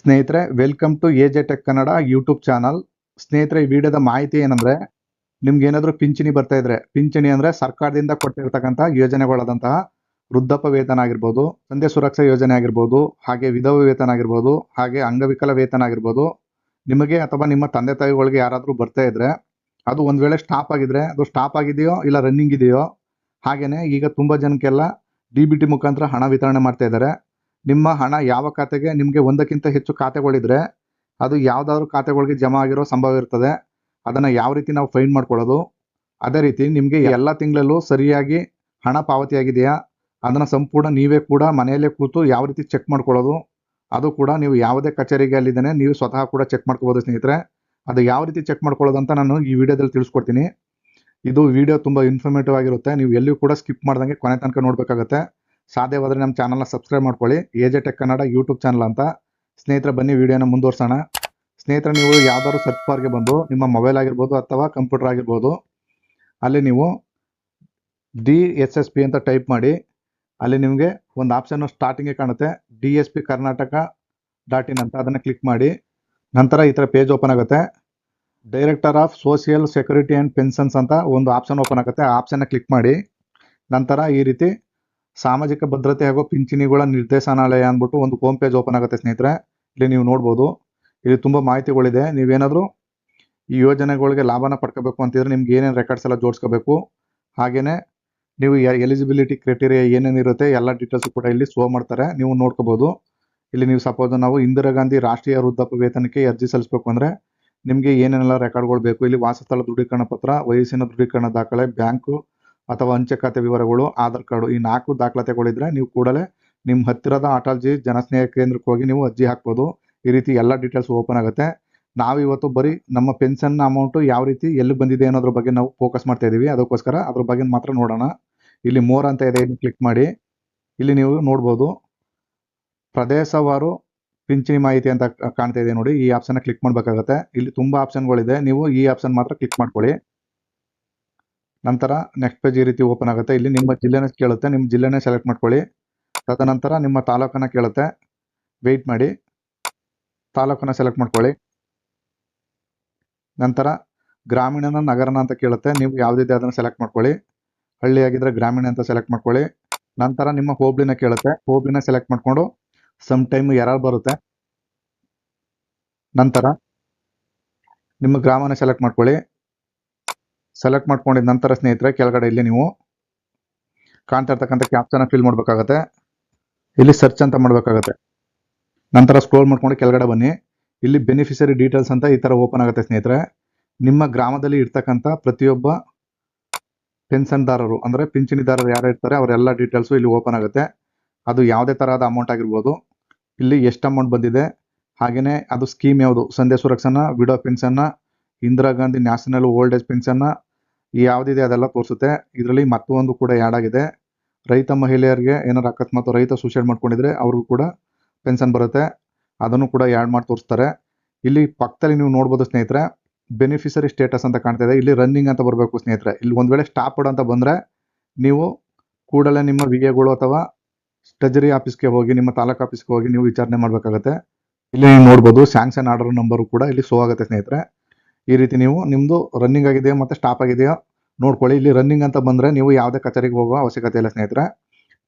ಸ್ನೇಹಿತರೆ welcome to A J tech Kannada YouTube channel ಸ್ನೇಹಿತರೆ, ಈ ವಿಡಿಯೋದ ಮಾಹಿತಿ ಏನಂದ್ರೆ, ನಿಮ್ಗೆ ಏನಾದರೂ ಪಿಂಚಣಿ ಬರ್ತಾ ಇದ್ರೆ, ಪಿಂಚಣಿ ಅಂದ್ರೆ ಸರ್ಕಾರದಿಂದ ಕೊಟ್ಟಿರ್ತಕ್ಕಂಥ ಯೋಜನೆಗಳಾದಂತಹ ವೃದ್ಧಪ್ಪ ವೇತನ ಆಗಿರ್ಬೋದು ತಂದೆ ಸುರಕ್ಷಾ ಯೋಜನೆ ಆಗಿರ್ಬೋದು, ಹಾಗೆ ವಿಧವ ವೇತನ ಆಗಿರ್ಬೋದು, ಹಾಗೆ ಅಂಗವಿಕಲ ವೇತನ ಆಗಿರ್ಬೋದು, ನಿಮಗೆ ಅಥವಾ ನಿಮ್ಮ ತಂದೆ ತಾಯಿಗಳಿಗೆ ಯಾರಾದರೂ ಬರ್ತಾ ಇದ್ರೆ, ಅದು ಒಂದ್ ವೇಳೆ ಸ್ಟಾಪ್ ಆಗಿದ್ರೆ, ಅದು ಸ್ಟಾಪ್ ಆಗಿದೆಯೋ ಇಲ್ಲ ರನ್ನಿಂಗ್ ಇದೆಯೋ, ಹಾಗೇನೆ ಈಗ ತುಂಬಾ ಜನಕ್ಕೆಲ್ಲ ಡಿ ಬಿ ಟಿ ಮುಖಾಂತರ ಹಣ ವಿತರಣೆ ಮಾಡ್ತಾ ಇದ್ದಾರೆ. ನಿಮ್ಮ ಹಣ ಯಾವ ಖಾತೆಗೆ, ನಿಮಗೆ ಒಂದಕ್ಕಿಂತ ಹೆಚ್ಚು ಖಾತೆಗಳಿದ್ರೆ ಅದು ಯಾವುದಾದ್ರು ಖಾತೆಗಳಿಗೆ ಜಮಾ ಆಗಿರೋ ಸಂಭವ ಇರ್ತದೆ. ಅದನ್ನು ಯಾವ ರೀತಿ ನಾವು ಫೈಂಡ್ ಮಾಡ್ಕೊಳ್ಳೋದು? ಅದೇ ರೀತಿ ನಿಮಗೆ ಎಲ್ಲ ತಿಂಗಳಲ್ಲೂ ಸರಿಯಾಗಿ ಹಣ ಪಾವತಿಯಾಗಿದೆಯಾ ಅದನ್ನು ಸಂಪೂರ್ಣ ನೀವೇ ಕೂಡ ಮನೆಯಲ್ಲೇ ಕೂತು ಯಾವ ರೀತಿ ಚೆಕ್ ಮಾಡ್ಕೊಳ್ಳೋದು? ಅದು ಕೂಡ ನೀವು ಯಾವುದೇ ಕಚೇರಿಗೆ ಅಲ್ಲಿದ್ದೇನೆ, ನೀವು ಸ್ವತಃ ಕೂಡ ಚೆಕ್ ಮಾಡ್ಕೋಬೋದು ಸ್ನೇಹಿತರೆ. ಅದು ಯಾವ ರೀತಿ ಚೆಕ್ ಮಾಡ್ಕೊಳ್ಳೋದು ಅಂತ ನಾನು ಈ ವಿಡಿಯೋದಲ್ಲಿ ತಿಳಿಸ್ಕೊಡ್ತೀನಿ. ಇದು ವಿಡಿಯೋ ತುಂಬ ಇನ್ಫಾರ್ಮೇಟಿವ್ ಆಗಿರುತ್ತೆ. ನೀವು ಎಲ್ಲಿಯೂ ಕೂಡ ಸ್ಕಿಪ್ ಮಾಡ್ದಂಗೆ ಕೊನೆ ತನಕ ನೋಡ್ಬೇಕಾಗತ್ತೆ. ಸಾಧ್ಯವಾದರೆ ನಮ್ಮ ಚಾನಲ್ನ ಸಬ್ಸ್ಕ್ರೈಬ್ ಮಾಡ್ಕೊಳ್ಳಿ. AJ tech Kannada YouTube channel ಅಂತ. ಸ್ನೇಹಿತರ, ಬನ್ನಿ ವಿಡಿಯೋನ ಮುಂದುವರ್ಸೋಣ. ಸ್ನೇಹಿತರೆ, ನೀವು ಯಾವ್ದಾದ್ರು ಸರ್ಚ್ ಬಾರ್ಗೆ ಬಂದು ನಿಮ್ಮ ಮೊಬೈಲ್ ಆಗಿರ್ಬೋದು ಅಥವಾ ಕಂಪ್ಯೂಟರ್ ಆಗಿರ್ಬೋದು, ಅಲ್ಲಿ ನೀವು ಡಿ ಎಸ್ ಎಸ್ ಪಿ ಅಂತ ಟೈಪ್ ಮಾಡಿ, ಅಲ್ಲಿ ನಿಮಗೆ ಒಂದು ಆಪ್ಷನ್ನು ಸ್ಟಾರ್ಟಿಂಗೇ ಕಾಣುತ್ತೆ. D S P Karnataka dot in ಅಂತ ಅದನ್ನು ಕ್ಲಿಕ್ ಮಾಡಿ. ನಂತರ ಈ ಥರ ಪೇಜ್ ಓಪನ್ ಆಗುತ್ತೆ. Director of social security and pensions ಅಂತ ಒಂದು ಆಪ್ಷನ್ ಓಪನ್ ಆಗುತ್ತೆ. ಆ ಆಪ್ಷನ್ನ ಕ್ಲಿಕ್ ಮಾಡಿ. ನಂತರ ಈ ರೀತಿ ಸಾಮಾಜಿಕ ಭದ್ರತೆ ಹಾಗೂ ಪಿಂಚಣಿಗಳ ನಿರ್ದೇಶನಾಲಯ ಅಂದ್ಬಿಟ್ಟು ಒಂದು ಹೋಮ್ ಪೇಜ್ ಓಪನ್ ಆಗುತ್ತೆ ಸ್ನೇಹಿತರೆ. ಇಲ್ಲಿ ನೀವು ನೋಡ್ಬೋದು. ಇಲ್ಲಿ ತುಂಬ ಮಾಹಿತಿಗಳಿದೆ. ನೀವೇನಾದರೂ ಈ ಯೋಜನೆಗಳಿಗೆ ಲಾಭನ ಪಡ್ಕೋಬೇಕು ಅಂತಿದ್ರೆ ನಿಮ್ಗೆ ಏನೇನು ರೆಕಾರ್ಡ್ಸ್ ಎಲ್ಲ ಜೋಡಿಸ್ಕೋಬೇಕು. ಹಾಗೆಯೇ ನೀವು ಎಲಿಜಿಬಿಲಿಟಿ ಕ್ರೈಟೀರಿಯಾ ಏನೇನಿರುತ್ತೆ ಎಲ್ಲ ಡೀಟೇಲ್ಸ್ ಕೂಡ ಇಲ್ಲಿ ಸೋ ಮಾಡ್ತಾರೆ. ನೀವು ನೋಡ್ಕೋಬೋದು. ಇಲ್ಲಿ ನೀವು ಸಪೋಸ್ ನಾವು ಇಂದಿರಾ ಗಾಂಧಿ ರಾಷ್ಟ್ರೀಯ ವೃದ್ಧಾಪ ವೇತನಕ್ಕೆ ಅರ್ಜಿ ಸಲ್ಲಿಸಬೇಕು ಅಂದ್ರೆ ನಿಮಗೆ ಏನೇನೆಲ್ಲ ರೆಕಾರ್ಡ್ಗಳು ಬೇಕು? ಇಲ್ಲಿ ವಾಸಸ್ಥಳ ದೃಢೀಕರಣ ಪತ್ರ, ವಯಸ್ಸಿನ ದೃಢೀಕರಣ ದಾಖಲೆ, ಬ್ಯಾಂಕು ಅಥವಾ ಅಂಚೆ ಖಾತೆ ವಿವರಗಳು, ಆಧಾರ್ ಕಾರ್ಡು ಈ ನಾಲ್ಕು ದಾಖಲಾತಿಗಳಿದ್ರೆ ನೀವು ಕೂಡಲೇ ನಿಮ್ಮ ಹತ್ತಿರದ ಅಟಲ್ಜಿ ಜನಸ್ನೇಹ ಕೇಂದ್ರಕ್ಕೆ ಹೋಗಿ ನೀವು ಅರ್ಜಿ ಹಾಕ್ಬೋದು. ಈ ರೀತಿ ಎಲ್ಲ ಡೀಟೇಲ್ಸ್ ಓಪನ್ ಆಗುತ್ತೆ. ನಾವು ಇವತ್ತು ಬರೀ ನಮ್ಮ ಪೆನ್ಷನ್ ಅಮೌಂಟು ಯಾವ ರೀತಿ ಎಲ್ಲಿ ಬಂದಿದೆ ಅನ್ನೋದ್ರ ಬಗ್ಗೆ ನಾವು ಫೋಕಸ್ ಮಾಡ್ತಾ ಇದ್ದೀವಿ ಅದಕ್ಕೋಸ್ಕರ ಅದ್ರ ಬಗ್ಗೆ ಮಾತ್ರ ನೋಡೋಣ. ಇಲ್ಲಿ ಮೋರ್ ಅಂತ ಇದೆ ಇಲ್ಲಿ ಕ್ಲಿಕ್ ಮಾಡಿ. ಇಲ್ಲಿ ನೀವು ನೋಡ್ಬೋದು. ಪ್ರದೇಶವಾರು ಪಿಂಚಣಿ ಮಾಹಿತಿ ಅಂತ ಕಾಣ್ತಾ ಇದೆ ನೋಡಿ. ಈ ಆಪ್ಷನ್ ಕ್ಲಿಕ್ ಮಾಡಬೇಕಾಗತ್ತೆ. ಇಲ್ಲಿ ತುಂಬಾ ಆಪ್ಷನ್ಗಳಿದೆ. ನೀವು ಈ ಆಪ್ಷನ್ ಮಾತ್ರ ಕ್ಲಿಕ್ ಮಾಡ್ಕೊಳ್ಳಿ. ನಂತರ ನೆಕ್ಸ್ಟ್ ಪೇಜ್ ಈ ರೀತಿ ಓಪನ್ ಆಗುತ್ತೆ. ಇಲ್ಲಿ ನಿಮ್ಮ ಜಿಲ್ಲೆನ ಕೇಳುತ್ತೆ. ನಿಮ್ಮ ಜಿಲ್ಲೆನೇ ಸೆಲೆಕ್ಟ್ ಮಾಡ್ಕೊಳ್ಳಿ. ತದನಂತರ ನಿಮ್ಮ ತಾಲೂಕನ್ನು ಕೇಳುತ್ತೆ. ವೆಯ್ಟ್ ಮಾಡಿ. ತಾಲೂಕನ್ನು ಸೆಲೆಕ್ಟ್ ಮಾಡ್ಕೊಳ್ಳಿ. ನಂತರ ಗ್ರಾಮೀಣನ ನಗರನ ಅಂತ ಕೇಳುತ್ತೆ. ನೀವು ಯಾವುದಿದೆ ಅದನ್ನು ಸೆಲೆಕ್ಟ್ ಮಾಡ್ಕೊಳ್ಳಿ. ಹಳ್ಳಿ ಆಗಿದ್ರೆ ಗ್ರಾಮೀಣ ಅಂತ ಸೆಲೆಕ್ಟ್ ಮಾಡ್ಕೊಳ್ಳಿ. ನಂತರ ನಿಮ್ಮ ಹೋಬ್ಳಿನ ಕೇಳುತ್ತೆ. ಹೋಬ್ಳಿನ ಸೆಲೆಕ್ಟ್ ಮಾಡಿಕೊಂಡು ಸಮ್ ಟೈಮ್ ಎರರ್ ಬರುತ್ತೆ. ನಂತರ ನಿಮ್ಮ ಗ್ರಾಮನ ಸೆಲೆಕ್ಟ್ ಮಾಡ್ಕೊಳ್ಳಿ. ಸೆಲೆಕ್ಟ್ ಮಾಡ್ಕೊಂಡಿದ ನಂತರ ಸ್ನೇಹಿತರೆ, ಕೆಳಗಡೆ ಇಲ್ಲಿ ನೀವು ಕಾಣ್ತಾ ಇರ್ತಕ್ಕಂಥ ಕ್ಯಾಪ್ಷನ್ ಫಿಲ್ ಮಾಡಬೇಕಾಗತ್ತೆ. ಇಲ್ಲಿ ಸರ್ಚ್ ಅಂತ ಮಾಡಬೇಕಾಗತ್ತೆ. ನಂತರ ಸ್ಕ್ರೋಲ್ ಮಾಡ್ಕೊಂಡು ಕೆಳಗಡೆ ಬನ್ನಿ. ಇಲ್ಲಿ ಬೆನಿಫಿಷರಿ ಡೀಟೇಲ್ಸ್ ಅಂತ ಈ ತರ ಓಪನ್ ಆಗುತ್ತೆ ಸ್ನೇಹಿತರೆ. ನಿಮ್ಮ ಗ್ರಾಮದಲ್ಲಿ ಇರ್ತಕ್ಕಂಥ ಪ್ರತಿಯೊಬ್ಬ ಪೆನ್ಷನ್ದಾರರು, ಅಂದ್ರೆ ಪಿಂಚಣಿದಾರರು ಯಾರು ಇರ್ತಾರೆ, ಅವರೆಲ್ಲ ಡೀಟೇಲ್ಸ್ ಇಲ್ಲಿ ಓಪನ್ ಆಗುತ್ತೆ. ಅದು ಯಾವುದೇ ತರಹದ ಅಮೌಂಟ್ ಆಗಿರ್ಬೋದು. ಇಲ್ಲಿ ಎಷ್ಟು ಅಮೌಂಟ್ ಬಂದಿದೆ ಹಾಗೆಯೇ ಅದು ಸ್ಕೀಮ್ ಯಾವುದು? Sandhya ಸುರಕ್ಷಣ widow ಪೆನ್ಷನ್ನ, Indira Gandhi national old age ಪೆನ್ಷನ್ನ ಯಾವುದಿದೆ ಅದೆಲ್ಲ ತೋರಿಸುತ್ತೆ. ಇದರಲ್ಲಿ ಮತ್ತೊಂದು ಕೂಡ ಆ್ಯಡ್ ಆಗಿದೆ. ರೈತ ಮಹಿಳೆಯರಿಗೆ ಏನಾರು ಅಕಸ್ಮಾತ್ ರೈತ ಸೂಸೈಡ್ ಮಾಡ್ಕೊಂಡಿದ್ರೆ ಅವ್ರಿಗೂ ಕೂಡ ಪೆನ್ಷನ್ ಬರುತ್ತೆ. ಅದನ್ನು ಕೂಡ ಆ್ಯಡ್ ಮಾಡಿ ತೋರಿಸ್ತಾರೆ. ಇಲ್ಲಿ ಪಕ್ಕದಲ್ಲಿ ನೀವು ನೋಡ್ಬೋದು ಸ್ನೇಹಿತರೆ ಬೆನಿಫಿಷರಿ ಸ್ಟೇಟಸ್ ಅಂತ ಕಾಣ್ತಾ ಇದೆ. ಇಲ್ಲಿ ರನ್ನಿಂಗ್ ಅಂತ ಬರಬೇಕು ಸ್ನೇಹಿತರೆ. ಇಲ್ಲಿ ಒಂದ್ ವೇಳೆ ಸ್ಟಾಪ್ ಅಂತ ಬಂದ್ರೆ ನೀವು ಕೂಡಲೇ ನಿಮ್ಮ ವಿಜಯಗಳು ಅಥವಾ ಟ್ರೆಜರಿ ಆಫೀಸ್ಗೆ ಹೋಗಿ, ನಿಮ್ಮ ತಾಲೂಕು ಆಫೀಸ್ಗೆ ಹೋಗಿ ನೀವು ವಿಚಾರಣೆ ಮಾಡಬೇಕಾಗತ್ತೆ. ಇಲ್ಲಿ ನೀವು ನೋಡ್ಬೋದು ಸ್ಯಾಂಕ್ಷನ್ ಆರ್ಡರ್ ನಂಬರ್ ಕೂಡ ಇಲ್ಲಿ ಶೋ ಆಗುತ್ತೆ ಸ್ನೇಹಿತರೆ. ಈ ರೀತಿ ನೀವು ನಿಮ್ದು ರನ್ನಿಂಗ್ ಆಗಿದೆಯಾ ಮತ್ತೆ ಸ್ಟಾಪ್ ಆಗಿದೆಯೋ ನೋಡ್ಕೊಳ್ಳಿ. ಇಲ್ಲಿ ರನ್ನಿಂಗ್ ಅಂತ ಬಂದ್ರೆ ನೀವು ಯಾವುದೇ ಕಚೇರಿಗೆ ಹೋಗುವ ಅವಶ್ಯಕತೆ ಇಲ್ಲ ಸ್ನೇಹಿತರೆ.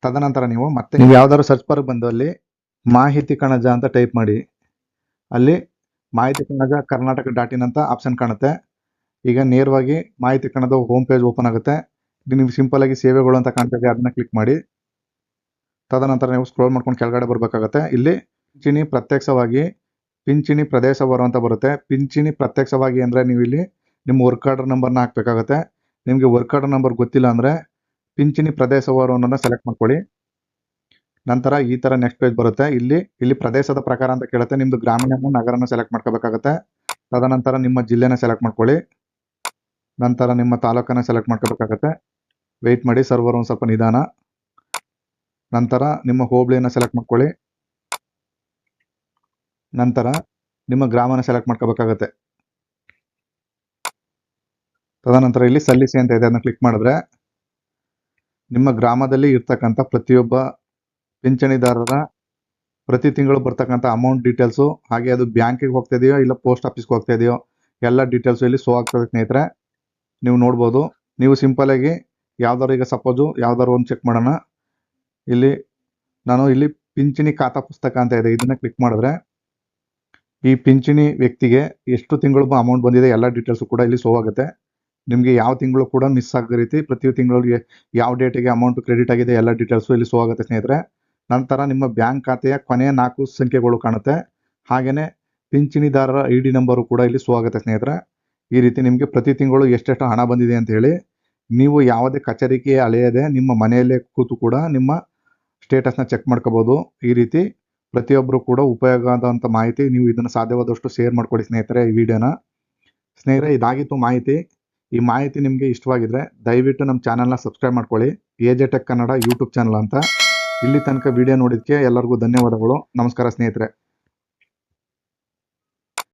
ತದನಂತರ ನೀವು ಮತ್ತೆ ನೀವು ಯಾವ್ದಾದ್ರು ಸರ್ಚ್ ಬಾರ್ ಬಂದು ಅಲ್ಲಿ ಮಾಹಿತಿ ಕಣಜ ಅಂತ ಟೈಪ್ ಮಾಡಿ. ಅಲ್ಲಿ ಮಾಹಿತಿ ಕಣಜ ಕರ್ನಾಟಕ ಡಾಟ್ ಇನ್ ಅಂತ ಆಪ್ಷನ್ ಕಾಣುತ್ತೆ. ಈಗ ನೇರವಾಗಿ ಮಾಹಿತಿ ಕಣದ ಹೋಮ್ ಪೇಜ್ ಓಪನ್ ಆಗುತ್ತೆ. ಇಲ್ಲಿ ನೀವು ಸಿಂಪಲ್ ಆಗಿ ಸೇವೆಗಳು ಅಂತ ಕಾಣ್ತಾ ಇದೆ ಅದನ್ನ ಕ್ಲಿಕ್ ಮಾಡಿ. ತದನಂತರ ನೀವು ಸ್ಕ್ರೋಲ್ ಮಾಡ್ಕೊಂಡು ಕೆಳಗಡೆ ಬರಬೇಕಾಗತ್ತೆ. ಇಲ್ಲಿ ಚಿನಿ ಪ್ರತ್ಯಕ್ಷವಾಗಿ ಪಿಂಚಣಿ ಪ್ರದೇಶವಾರು ಅಂತ ಬರುತ್ತೆ. ಪಿಂಚಣಿ ಪ್ರತ್ಯಕ್ಷವಾಗಿ ಅಂದ್ರೆ ನೀವು ಇಲ್ಲಿ ನಿಮ್ಮ ವರ್ಕ್ ಆರ್ಡರ್ ನಂಬರ್ನ ಹಾಕ್ಬೇಕಾಗತ್ತೆ. ನಿಮಗೆ ವರ್ಕ್ ಆರ್ಡರ್ ನಂಬರ್ ಗೊತ್ತಿಲ್ಲ ಅಂದ್ರೆ ಪಿಂಚಣಿ ಪ್ರದೇಶವಾರು ಅನ್ನೋದನ್ನ ಸೆಲೆಕ್ಟ್ ಮಾಡ್ಕೊಳ್ಳಿ. ನಂತರ ಈ ತರ ನೆಕ್ಸ್ಟ್ ಪೇಜ್ ಬರುತ್ತೆ. ಇಲ್ಲಿ ಇಲ್ಲಿ ಪ್ರದೇಶದ ಪ್ರಕಾರ ಅಂತ ಕೇಳುತ್ತೆ. ನಿಮ್ಮದು ಗ್ರಾಮೀಣ ನಗರನ ಸೆಲೆಕ್ಟ್ ಮಾಡ್ಕೋಬೇಕಾಗತ್ತೆ. ತದನಂತರ ನಿಮ್ಮ ಜಿಲ್ಲೆನ ಸೆಲೆಕ್ಟ್ ಮಾಡ್ಕೊಳ್ಳಿ. ನಂತರ ನಿಮ್ಮ ತಾಲೂಕನ್ನ ಸೆಲೆಕ್ಟ್ ಮಾಡ್ಕೋಬೇಕಾಗತ್ತೆ. ವೆಯ್ಟ್ ಮಾಡಿ ಸರ್ವರ್ ಒಂದು ಸ್ವಲ್ಪ ನಿಧಾನ. ನಂತರ ನಿಮ್ಮ ಹೋಬಳಿಯನ್ನ ಸೆಲೆಕ್ಟ್ ಮಾಡ್ಕೊಳ್ಳಿ. ನಂತರ ನಿಮ್ಮ ಗ್ರಾಮನ ಸೆಲೆಕ್ಟ್ ಮಾಡ್ಕೋಬೇಕಾಗತ್ತೆ. ತದನಂತರ ಇಲ್ಲಿ ಸಲ್ಲಿಸಿ ಅಂತ ಇದೆ ಅದನ್ನ ಕ್ಲಿಕ್ ಮಾಡಿದ್ರೆ ನಿಮ್ಮ ಗ್ರಾಮದಲ್ಲಿ ಇರ್ತಕ್ಕಂಥ ಪ್ರತಿಯೊಬ್ಬ ಪಿಂಚಣಿದಾರರ ಪ್ರತಿ ತಿಂಗಳು ಬರ್ತಕ್ಕಂಥ ಅಮೌಂಟ್ ಡೀಟೇಲ್ಸು ಹಾಗೆ ಅದು ಬ್ಯಾಂಕಿಗೆ ಹೋಗ್ತಾ ಇದೆಯೋ ಇಲ್ಲ ಪೋಸ್ಟ್ ಆಫೀಸ್ಗೆ ಹೋಗ್ತಾ ಇದೆಯೋ, ಎಲ್ಲ ಡೀಟೇಲ್ಸು ಇಲ್ಲಿ ಸೋ ಆಗ್ತದೆ ಸ್ನೇಹಿತರೆ. ನೀವು ನೋಡ್ಬೋದು. ನೀವು ಸಿಂಪಲಾಗಿ ಯಾವ್ದಾರು ಈಗ ಸಪೋಸು ಯಾವ್ದಾರು ಒಂದು ಚೆಕ್ ಮಾಡೋಣ. ಇಲ್ಲಿ ನಾನು ಇಲ್ಲಿ ಪಿಂಚಣಿ ಖಾತಾ ಪುಸ್ತಕ ಅಂತ ಇದೆ, ಇದನ್ನು ಕ್ಲಿಕ್ ಮಾಡಿದ್ರೆ ಈ ಪಿಂಚಣಿ ವ್ಯಕ್ತಿಗೆ ಎಷ್ಟು ತಿಂಗಳು ಅಮೌಂಟ್ ಬಂದಿದೆ ಎಲ್ಲ ಡೀಟೇಲ್ಸು ಕೂಡ ಇಲ್ಲಿ ಸೋ ಆಗುತ್ತೆ. ನಿಮಗೆ ಯಾವ ತಿಂಗಳು ಕೂಡ ಮಿಸ್ ಆಗೋ ರೀತಿ ಪ್ರತಿ ತಿಂಗಳಿಗೆ ಯಾವ ಡೇಟಿಗೆ ಅಮೌಂಟ್ ಕ್ರೆಡಿಟ್ ಆಗಿದೆ ಎಲ್ಲ ಡೀಟೇಲ್ಸು ಇಲ್ಲಿ ಸೋ ಆಗುತ್ತೆ ಸ್ನೇಹಿತರೆ. ನಂತರ ನಿಮ್ಮ ಬ್ಯಾಂಕ್ ಖಾತೆಯ ಕೊನೆಯ ನಾಲ್ಕು ಸಂಖ್ಯೆಗಳು ಕಾಣುತ್ತೆ. ಹಾಗೆಯೇ ಪಿಂಚಣಿದಾರರ ಐ ಡಿ ನಂಬರು ಕೂಡ ಇಲ್ಲಿ ಸೋ ಆಗುತ್ತೆ ಸ್ನೇಹಿತರೆ. ಈ ರೀತಿ ನಿಮಗೆ ಪ್ರತಿ ತಿಂಗಳು ಎಷ್ಟೆಷ್ಟು ಹಣ ಬಂದಿದೆ ಅಂತ ಹೇಳಿ ನೀವು ಯಾವುದೇ ಕಚೇರಿಗೆ ಅಳೆಯದೆ ನಿಮ್ಮ ಮನೆಯಲ್ಲೇ ಕೂತು ಕೂಡ ನಿಮ್ಮ ಸ್ಟೇಟಸ್ನ ಚೆಕ್ ಮಾಡ್ಕೋಬೋದು. ಈ ರೀತಿ ಪ್ರತಿಯೊಬ್ಬರು ಕೂಡ ಉಪಯೋಗ ಆದಂಥ ಮಾಹಿತಿ ನೀವು ಇದನ್ನು ಸಾಧ್ಯವಾದಷ್ಟು ಶೇರ್ ಮಾಡ್ಕೊಳ್ಳಿ ಸ್ನೇಹಿತರೆ ಈ ವಿಡಿಯೋನ ಸ್ನೇಹಿತರೆ, ಇದಾಗಿತ್ತು ಮಾಹಿತಿ. ಈ ಮಾಹಿತಿ ನಿಮಗೆ ಇಷ್ಟವಾಗಿದ್ರೆ ದಯವಿಟ್ಟು ನಮ್ಮ ಚಾನಲ್ನ ಸಬ್ಸ್ಕ್ರೈಬ್ ಮಾಡ್ಕೊಳ್ಳಿ. A J tech Kannada YouTube channel ಅಂತ. ಇಲ್ಲಿ ತನಕ ವಿಡಿಯೋ ನೋಡಿದ್ದಕ್ಕೆ ಎಲ್ಲರಿಗೂ ಧನ್ಯವಾದಗಳು. ನಮಸ್ಕಾರ ಸ್ನೇಹಿತರೆ.